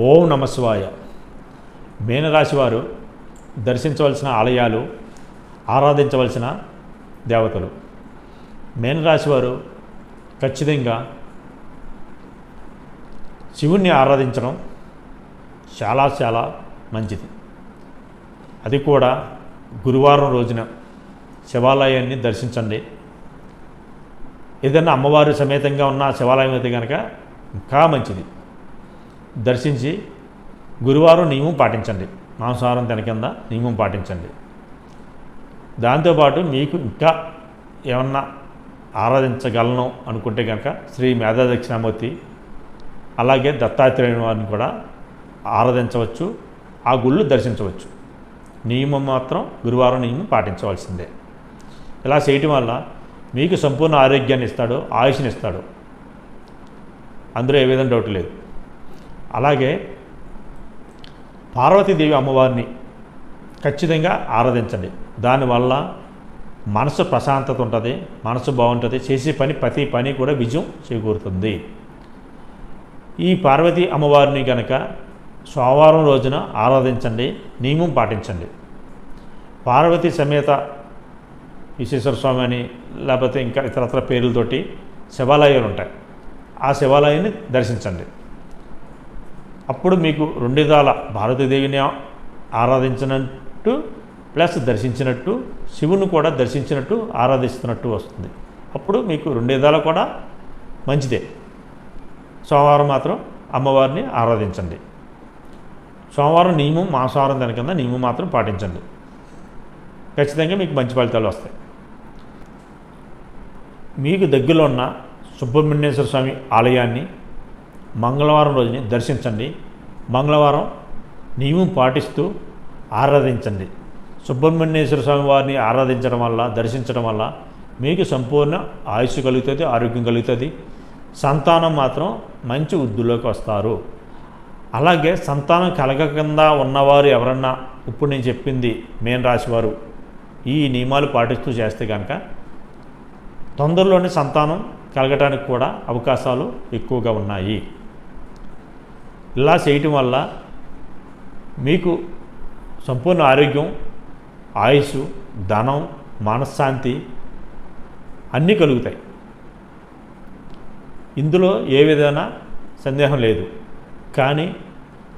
ఓం నమస్వాయ మీనరాశి వారు దర్శించవలసిన ఆలయాలు ఆరాధించవలసిన దేవతలు. మీనరాశి వారు ఖచ్చితంగా శివుణ్ణి ఆరాధించడం చాలా చాలా మంచిది. అది కూడా గురువారం రోజున శివాలయాన్ని దర్శించండి. ఏదైనా అమ్మవారి సమేతంగా ఉన్న శివాలయం అయితే కనుక ఇంకా మంచిది. దర్శించి గురువారం నియమం పాటించండి. మాంసాహారం తినకింద నియమం పాటించండి. దాంతోపాటు మీకు ఇంకా ఏమన్నా ఆరాధించగలను అనుకుంటే కనుక శ్రీ మేధా దక్షిణామూర్తి అలాగే దత్తాత్రేయుని వారిని కూడా ఆరాధించవచ్చు. ఆ గుళ్ళు దర్శించవచ్చు. నియమం మాత్రం గురువారం నియమం పాటించవలసిందే. ఇలా చేయటం వల్ల మీకు సంపూర్ణ ఆరోగ్యాన్ని ఇస్తాడు ఆయుష్ని ఇస్తాడు. అందులో ఏ విధంగా డౌట్ లేదు. అలాగే పార్వతీదేవి అమ్మవారిని ఖచ్చితంగా ఆరాధించండి. దానివల్ల మనసు ప్రశాంతత ఉంటుంది మనసు బాగుంటుంది చేసే పని ప్రతి పని కూడా విజయం చేకూరుతుంది. ఈ పార్వతీ అమ్మవారిని కనుక సోమవారం రోజున ఆరాధించండి నియమం పాటించండి. పార్వతి సమేత విశ్వేశ్వర స్వామి అని లేకపోతే ఇంకా ఇతరత్ర పేర్లతోటి శివాలయాలు ఉంటాయి ఆ శివాలయాన్ని దర్శించండి. అప్పుడు మీకు రెండు విధాల భారతీదేవిని ఆరాధించినట్టు ప్లస్ దర్శించినట్టు శివుని కూడా దర్శించినట్టు ఆరాధిస్తున్నట్టు వస్తుంది. అప్పుడు మీకు రెండు విధాలు కూడా మంచిదే. సోమవారం మాత్రం అమ్మవారిని ఆరాధించండి. సోమవారం నియమం మాంసాహారం కింద నియమం మాత్రం పాటించండి. ఖచ్చితంగా మీకు మంచి ఫలితాలు వస్తాయి. మీకు దగ్గరలో ఉన్న సుబ్రహ్మణ్యేశ్వర స్వామి ఆలయాన్ని మంగళవారం రోజుని దర్శించండి. మంగళవారం నియమం పాటిస్తూ ఆరాధించండి. సుబ్రహ్మణ్యేశ్వర స్వామి వారిని ఆరాధించడం వల్ల దర్శించడం వల్ల మీకు సంపూర్ణ ఆయుష్ కలుగుతుంది ఆరోగ్యం కలుగుతుంది. సంతానం మాత్రం మంచి వృద్ధిలోకి వస్తారు. అలాగే సంతానం కలగకుండా ఉన్నవారు ఎవరన్నా ఇప్పుడు నేను చెప్పింది మేన్ రాశివారు ఈ నియమాలు పాటిస్తూ చేస్తే కనుక తొందరలోనే సంతానం కలగటానికి కూడా అవకాశాలు ఎక్కువగా ఉన్నాయి. ఇలా చేయటం వల్ల మీకు సంపూర్ణ ఆరోగ్యం ఆయుష్ ధనం మనశ్శాంతి అన్నీ కలుగుతాయి. ఇందులో ఏ విధమైన సందేహం లేదు. కానీ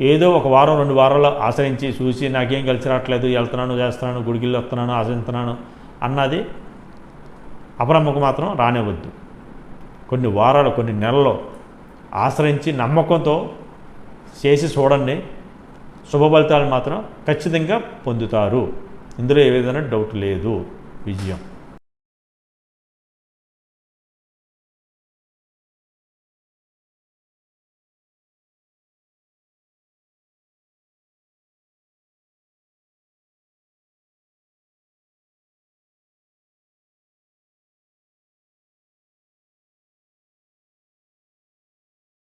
ఏదో ఒక వారం రెండు వారాలు ఆశ్రయించి చూసి నాకేం కలిసి రావట్లేదు వెళ్తున్నాను చేస్తున్నాను గుడిగిల్లు వస్తున్నాను ఆశ్రయిస్తున్నాను అన్నది అపనమ్మకం మాత్రం రానివ్వద్దు. కొన్ని వారాలు కొన్ని నెలల్లో ఆశ్రయించి నమ్మకంతో చేసి చూడండి. శుభ ఫలితాలు మాత్రం ఖచ్చితంగా పొందుతారు. ఇందులో ఏ విధమైన డౌట్ లేదు. విజయం.